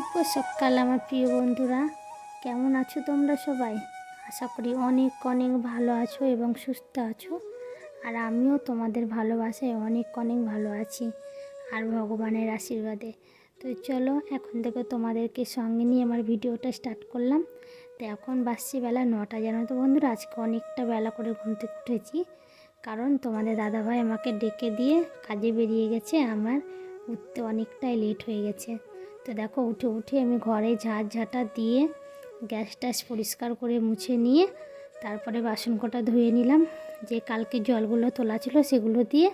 শুভ সকাল, আমার প্রিয় বন্ধুরা। কেমন আছো তোমরা সবাই? আশা করি অনেক অনেক ভালো আছো এবং সুস্থ আছো। আর আমিও তোমাদের ভালোবাসায় অনেক অনেক ভালো আছি আর ভগবানের আশীর্বাদে। তো চলো, এখন থেকে তোমাদেরকে সঙ্গে নিয়ে আমার ভিডিওটা স্টার্ট করলাম। তো এখন বাসছি বেলা নটা, জানো তো বন্ধুরা? আজকে অনেকটা বেলা করে ঘুম থেকে উঠেছি। কারণ তোমাদের দাদাভাই আমাকে ডেকে দিয়ে কাজে বেরিয়ে গেছে। আমার উঠতে অনেকটাই লেট হয়ে গেছে। তো দেখো উঠে উঠে আমি ঘরে ঝাঁট ঝাঁটা দিয়ে গ্যাস ট্যাস পরিষ্কার করে মুছে নিয়ে তারপরে বাসন কটা ধুয়ে নিলাম। যে কালকে জলগুলো তোলা ছিল সেগুলো দিয়ে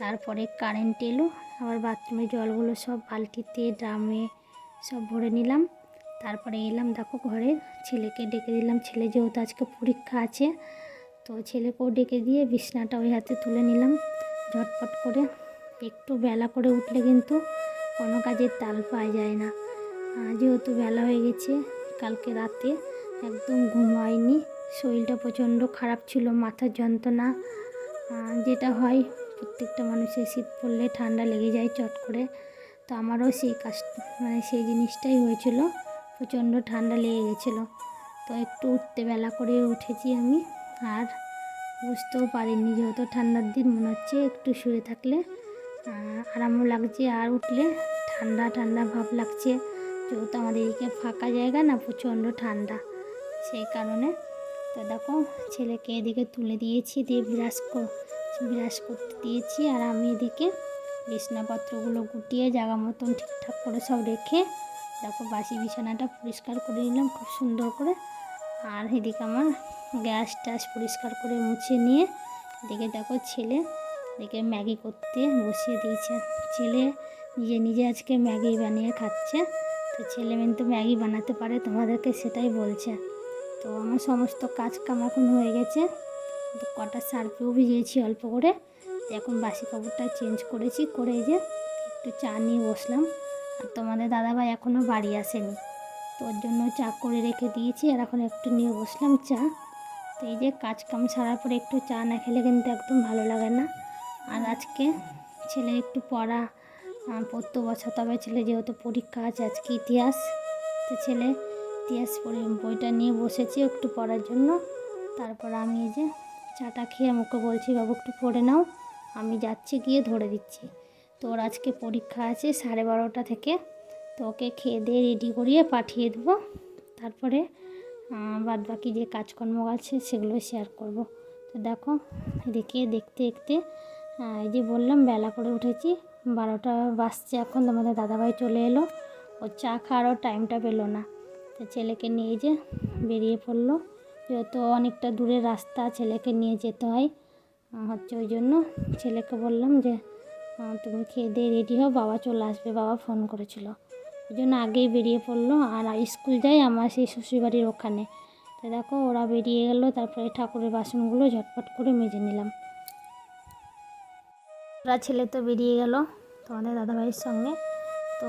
তারপরে কারেন্ট এলো, আবার বাথরুমে জলগুলো সব বালতিতে, ড্রামে সব ভরে নিলাম। তারপরে এলাম দেখো ঘরে, ছেলেকে ডেকে দিলাম। ছেলে যেহেতু আজকে পরীক্ষা আছে, তো ছেলেকেও ডেকে দিয়ে বিছনাটা ওই হাতে তুলে নিলাম ঝটপট করে। একটু বেলা করে উঠলে কিন্তু কোনো কাজের তাল পাওয়া যায় না। যেহেতু বেলা হয়ে গেছে, কালকে রাতে একদম ঘুম হয়নি। শরীরটা প্রচণ্ড খারাপ ছিল, মাথার যন্ত্রণা। যেটা হয়, প্রত্যেকটা মানুষের শীত পড়লে ঠান্ডা লেগে যায় চট করে। তো আমারও সেই কাজ মানে সেই জিনিসটাই হয়েছিল, প্রচণ্ড ঠান্ডা লেগে গেছিল। তো একটু উঠতে বেলা করে উঠেছি আমি, আর বুঝতেও পারিনি যেহেতু ঠান্ডার দিন, মনে হচ্ছে একটু শুয়ে থাকলে আরামও লাগছে, আর উঠলে ঠান্ডা ঠান্ডা ভাব লাগছে। যেহেতু আমাদের এদিকে ফাঁকা জায়গা না, প্রচণ্ড ঠান্ডা। সেই কারণে তো দেখো, ছেলেকে এদিকে তুলে দিয়েছি, দিয়ে বিরাজ বিরাজ করতে দিয়েছি, আর আমি এদিকে বিছনাপত্রগুলো গুটিয়ে জায়গা মতন ঠিকঠাক করে সব রেখে দেখো বাসি বিছানাটা পরিষ্কার করে নিলাম খুব সুন্দর করে। আর এদিকে আমার গ্যাস ট্যাস পরিষ্কার করে মুছে নিয়ে এদিকে দেখো ছেলে এদিকে ম্যাগি করতে বসিয়ে দিয়েছে। ছেলে নিজে নিজে আজকে ম্যাগি বানিয়ে খাচ্ছে। তো ছেলে মেয়ে তো ম্যাগি বানাতে পারে, তোমাদেরকে সেটাই বলছে। তো আমার সমস্ত কাজ কাম এখন হয়ে গেছে। কটা সার্ফেও ভিজিয়েছি অল্প করে। এখন বাসি কাপড়টা চেঞ্জ করেছি, করে যে একটু চা নিয়ে বসলাম। আর তোমাদের দাদাভাই এখনও বাড়ি আসেনি। তো ওর জন্য চা করে রেখে দিয়েছি। আর এখন একটু নিয়ে বসলাম চা। তো এই যে কাজ কাম ছাড়ার পরে একটু চা না খেলে কিন্তু একদম ভালো লাগে না। আর আজকে ছেলে একটু পড়া পড়তে বসাতে হবে ছেলে যেহেতু পরীক্ষা আছে, আজকে ইতিহাস। তো ছেলে ইতিহাস পড়ে, বইটা নিয়ে বসেছি একটু পড়ার জন্য। তারপর আমি যে চাটা খেয়ে আমাকে বলছি, বাবু একটু পড়ে নাও, আমি যাচ্ছি গিয়ে ধরে দিচ্ছি। তো ওর আজকে পরীক্ষা আছে সাড়ে বারোটা থেকে। তো ওকে খেয়ে দিয়ে রেডি করিয়ে পাঠিয়ে দেবো। তারপরে বাদ বাকি যে কাজকর্ম আছে সেগুলো শেয়ার করব। তো দেখো এদিকে দেখতে দেখতে এই যে বললাম, বেলা করে উঠেছি, বারোটা বাজছে এখন, তোমাদের দাদাভাই চলে এলো। ও চা খাওয়ারও টাইমটা পেল না। তো ছেলেকে নিয়ে যে বেরিয়ে পড়ল, যেহেতু অনেকটা দূরের রাস্তা, ছেলেকে নিয়ে যেতে হয়। হচ্ছে ওই জন্য ছেলেকে বললাম যে তুমি খেয়ে দিয়ে রেডি হও, বাবা চলে আসবে, বাবা ফোন করেছিল। ওই জন্য আগেই বেরিয়ে পড়ল, আর স্কুল যাই আমার সেই শ্বশুরবাড়ির ওখানে। তো দেখো, ওরা বেরিয়ে গেলো, তারপরে ঠাকুরের বাসনগুলো ঝটপট করে মেজে নিলাম। ওরা ছেলে তো বেরিয়ে গেল তোমাদের দাদাভাইয়ের সঙ্গে। তো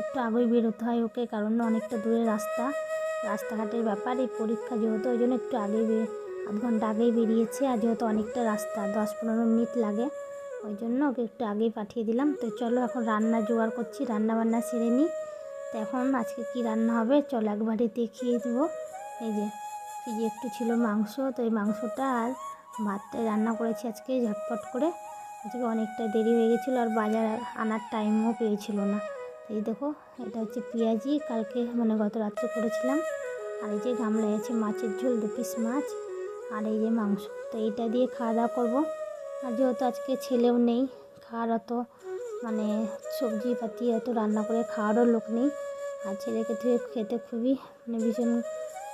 একটু আগেই বেরোতে হয় ওকে, কারণ অনেকটা দূরে রাস্তা। রাস্তাঘাটের ব্যাপার, এই পরীক্ষা যেহেতু, ওই জন্য একটু আগেই বে আধ ঘণ্টা আগেই বেরিয়েছে। আর যেহেতু অনেকটা রাস্তা, দশ পনেরো মিনিট লাগে, ওই জন্য ওকে একটু আগেই পাঠিয়ে দিলাম। তো চলো এখন রান্না জোগাড় করছি, রান্না বান্না সেরে নিই। তো এখন আজকে কি রান্না হবে, চলো একবারে দেখিয়ে দেবো। এই যে যে একটু ছিল মাংস, তো এই মাংসটা আর ভাতটাই রান্না করেছি আজকে ঝটপট করে। আজকে অনেকটা দেরি হয়ে গেছিল আর বাজার আনার টাইমও পেয়েছিল না। এই দেখো, এটা হচ্ছে পেঁয়াজি। কালকে মানে গত রাত্রে করেছিলাম। আর এই যে গামলায় আছে মাছের ঝোল, দু পিস মাছ আর এই যে মাংস। তো এইটা দিয়ে খাওয়া দাওয়া করব। আর যেহেতু আজকে ছেলেও নেই, খাওয়ার অত মানে সবজি পাতি অত রান্না করে খাওয়ারও লোক নেই। আর ছেলেকে তো খেতে খুবই মানে ভীষণ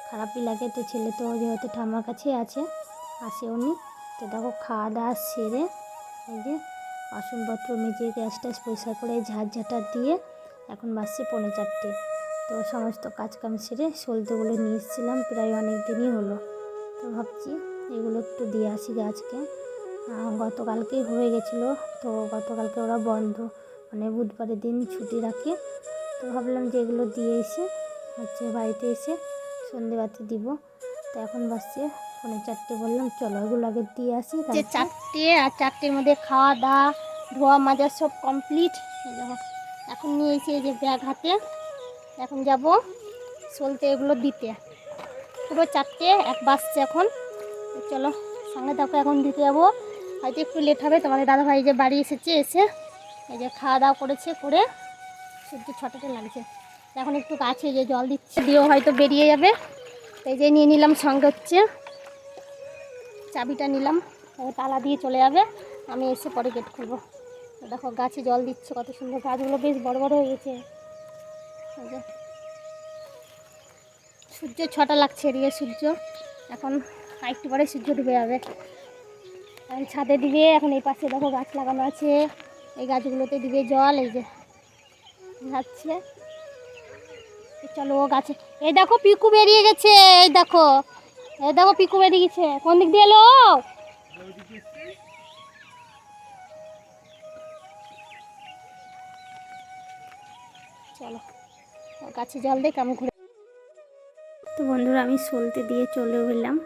খারাপই লাগে। তো ছেলে তো যেহেতু ঠাম্মার কাছেই আছে আসেও নি তো দেখো, খাওয়া দাওয়া সেরে এই যে বাসনপত্র মেজে গ্যাস ট্যাস পরিষ্কার করে ঝাঁট ঝাঁটা দিয়ে এখন বাজছে পৌনে চারটে। তো সমস্ত কাজ কাম সেরে সলতেগুলো নিয়ে এসেছিলাম, প্রায় অনেক দিনই হলো। তো ভাবছি এগুলো একটু দিয়ে আসি গাছকে। গতকালকেই হয়ে গেছিল, তো গতকালকে ওরা বন্ধ। মানে বুধবারের দিন ছুটি রাখে। তো ভাবলাম যে এগুলো দিয়ে এসে হচ্ছে বাড়িতে এসে সন্ধেবাতি দিব। তো এখন বাসছে পৌনে চারটে বললাম চলো এগুলো আগে দিয়ে আসি যে চারটে আর চারটের মধ্যে খাওয়া দাওয়া ধোয়া মাজা সব কমপ্লিট এখন নিয়ে এসে এই যে ব্যাগ হাতে এখন যাব সলতে এগুলো দিতে। পুরো চারটে এক বাসছে এখন। চলো সঙ্গে থাকো এখন দিতে যাব। হয়তো একটু লেট হবে তোমাদের দাদাভাই যে বাড়ি এসেছে এসে এই যে খাওয়া দাওয়া করেছে করে সূর্য ছটাতে লাগছে। এখন একটু গাছে যে জল দিচ্ছে দিয়েও হয়তো বেরিয়ে যাবে। এই যে নিয়ে নিলাম সঙ্গে হচ্ছে। চাবিটা নিলাম তালা দিয়ে চলে যাবে। আমি এসে পরে গেট খুলবো। দেখো, গাছে জল দিচ্ছে, কত সুন্দর গাছগুলো বেশ বড় বড় হয়ে গেছে। সূর্য ছটা লাগছে এদিকে, সূর্য। এখন আরেকটু পরে সূর্য ডুবে যাবে। ছাদে দিবে এখন এই পাশে দেখো গাছ লাগানো আছে। এই গাছগুলোতে দিবে জল, এই যে যাচ্ছে। চলো গাছে, এই দেখো পিকু বেরিয়ে গেছে, এই দেখো। এই দেখো পিকু বেরিয়ে গেছে। কোন দিক দিয়ে এলো? চলো গাছে জল দেখ আমি ঘুরে তো বন্ধুরা, আমি সলতে দিয়ে চলে এলাম।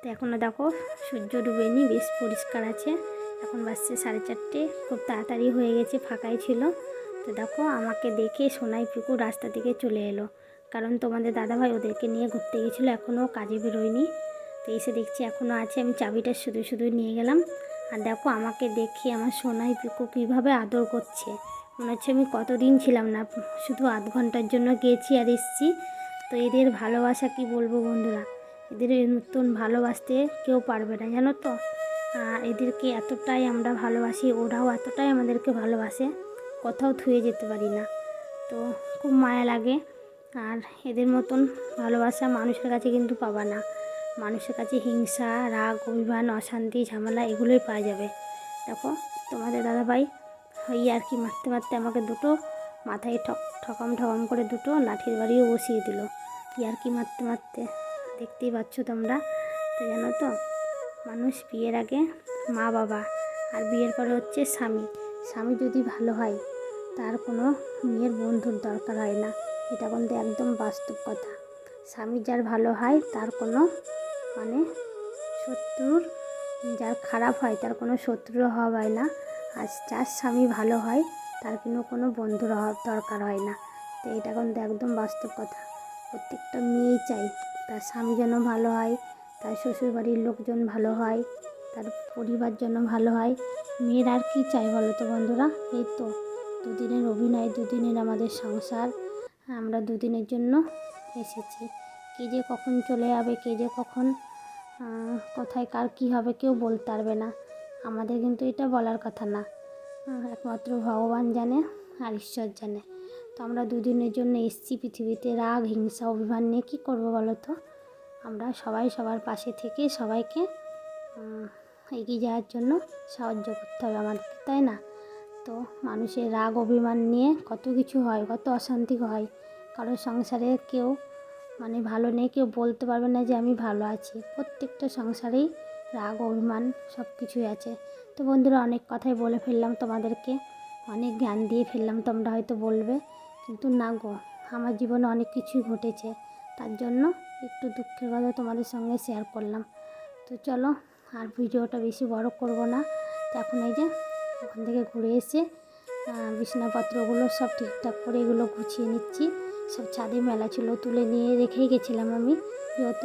তো এখনও দেখো, সূর্য ডুবেনি, বেশ পরিষ্কার আছে। এখন বাসছে সাড়ে চারটে, খুব তাড়াতাড়ি হয়ে গেছে, ফাঁকাই ছিল। তো দেখো, আমাকে দেখে সোনাই পিকু রাস্তা থেকে চলে এলো। কারণ তোমাদের দাদাভাই ওদেরকে নিয়ে ঘুরতে গেছিল, এখনও কাজে বেরোয়নি। তো এসে দেখছি এখনও আছে, আমি চাবিটা শুধু শুধু নিয়ে গেলাম। আর দেখো আমাকে দেখে আমার সোনাই পিকু কীভাবে আদর করছে। মনে হচ্ছে আমি কতদিন ছিলাম না, শুধু আধ ঘণ্টার জন্য গেছি আর এসেছি। তো এদের ভালোবাসা কি বলব বন্ধুরা? এদের নতুন ভালোবাসতে কেউ পারবে না, জানো তো? এদেরকে এতটাই আমরা ভালোবাসি, ওরাও এতটাই আমাদেরকে ভালোবাসে, কোথাও থুয়ে যেতে পারি না। তো খুব মায়া লাগে। আর এদের মতন ভালোবাসা মানুষের কাছে কিন্তু পাবা না। মানুষের কাছে হিংসা, রাগ, অভিমান, অশান্তি, ঝামেলা এগুলোই পাওয়া যাবে। দেখো, তোমাদের দাদাভাই ওই আর কি মারতে মারতে আমাকে দুটো মাথায় ঠক, ঠকাম ঠকাম করে দুটো লাঠির বাড়িও বসিয়ে দিল। ইয়ার কি মারতে মারতে দেখতেই পাচ্ছ তোমরা। তো জানো তো, মানুষ বিয়ের আগে মা বাবা আর বিয়ের পরে হচ্ছে স্বামী। স্বামী যদি ভালো হয়, তার কোনো মেয়ের বন্ধুর দরকার হয় না। এটা কিন্তু একদম বাস্তব কথা। স্বামী যার ভালো হয়, তার কোনো মানে শত্রুর যার খারাপ হয়, তার কোনো শত্রুর অভাব হয় না। আর যার স্বামী ভালো হয়, তার কিন্তু কোনো বন্ধুর অভাব দরকার হয় না। তো এটা কিন্তু একদম বাস্তব কথা। প্রত্যেকটা মেয়েই চাই তার স্বামী যেন ভালো হয়, তার শ্বশুরবাড়ির লোকজন ভালো হয়, তার পরিবার যেন ভালো হয়। মেয়ের আর কী চাই বলো তো বন্ধুরা? এই তো, দুদিনের অভিনয়, দুদিনের আমাদের সংসার। আমরা দুদিনের জন্য এসেছি। কে যে কখন চলে যাবে, কে যে কখন কোথায়, কার কী হবে কেউ বলতে পারবে না। আমাদের কিন্তু এটা বলার কথা না। একমাত্র ভগবান জানে আর ঈশ্বর জানে। তো আমরা দুদিনের জন্য এসছি পৃথিবীতে। রাগ, হিংসা, অভিমান নিয়ে কী করব বলো তো? আমরা সবাই সবার পাশে থেকে সবাইকে এগিয়ে যাওয়ার জন্য সাহায্য করতে হবে আমাদের তাই না? তো মানুষের রাগ, অভিমান নিয়ে কত কিছু হয়, কত অশান্তি হয়। কারোর সংসারে কেউ মানে ভালো নেই, কেউ বলতে পারবে না যে আমি ভালো আছি। প্রত্যেকটা সংসারেই রাগ, অভিমান সব কিছুই আছে। তো বন্ধুরা, অনেক কথাই বলে ফেললাম তোমাদেরকে। অনেক জ্ঞান দিয়ে ফেললাম, তোমরা হয়তো বলবে। কিন্তু না গো, আমার জীবনে অনেক কিছুই ঘটেছে। তার জন্য একটু দুঃখের কথা তোমাদের সঙ্গে শেয়ার করলাম। তো চলো, আর ভিডিওটা বেশি বড় করব না। তো এখন এই যে ওখান থেকে ঘুরে এসে বিছানাপত্রগুলো সব ঠিকঠাক করে এগুলো গুছিয়ে নিচ্ছি। সব ছাদে মেলা ছিল, তুলে নিয়ে রেখেই গেছিলাম আমি। যত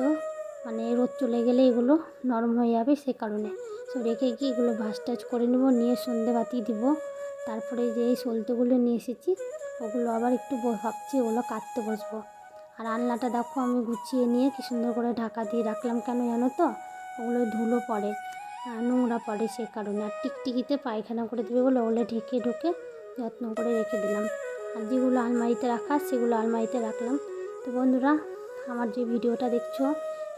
মানে রোদ চলে গেলে এগুলো নরম হয়ে যাবে সে কারণে। সব রেখে গিয়ে এগুলো ভাজ টাজ করে নেব, নিয়ে সন্ধে বাতি দিব। তারপরে যে এই সলতেগুলো নিয়ে এসেছি, ওগুলো আবার একটু ভাবছি ওগুলো কাটতে বসবো। আর আলনাটা দেখো আমি গুছিয়ে নিয়ে কি সুন্দর করে ঢাকা দিয়ে রাখলাম কেন জানো তো? ওগুলো ধুলো পড়ে। নোংরা পড়ে সে কারণে। আর টিকটিকিতে পায়খানা করে দেবে বলে ওগুলো ঢেকে ঢুকে যত্ন করে রেখে দিলাম। আর যেগুলো আলমারিতে রাখা, সেগুলো আলমারিতে রাখলাম। তো বন্ধুরা, আমার যে ভিডিওটা দেখছ,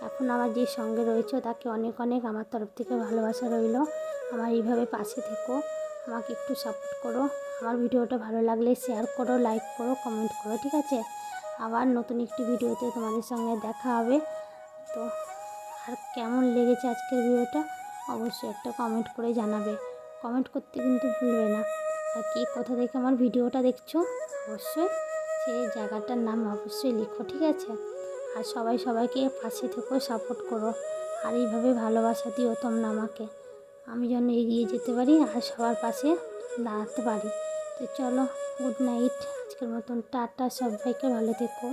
এখন আমার যে সঙ্গে রয়েছে, তাকে অনেক অনেক আমার তরফ থেকে ভালোবাসা রইল। আমার এইভাবে পাশে থেকো, আমাকে একটু সাপোর্ট করো। আমার ভিডিওটা ভালো লাগলে শেয়ার করো লাইক করো কমেন্ট করো, ঠিক আছে? আবার নতুন একটি ভিডিওতে তোমাদের সঙ্গে দেখা হবে। তো আর কেমন লেগেছে আজকের ভিডিওটা? অবশ্যই একটা কমেন্ট করে জানাবে। কমেন্ট করতে কিন্তু ভুলবে না। আর কে কোথা থেকে আমার ভিডিওটা দেখছ, অবশ্যই সেই জায়গাটার নাম অবশ্যই লিখো, ঠিক আছে? আর সবাই সবাইকে পাশে থেকেও সাপোর্ট করো। আর এইভাবে ভালোবাসা দিও তোমরা আমাকে। আমি যেন এগিয়ে যেতে পারি আর সবার পাশে দাঁড়াতে পারি। তো চলো গুড নাইট আজকের মতন টাটা, সবাইকে ভালো থেকো।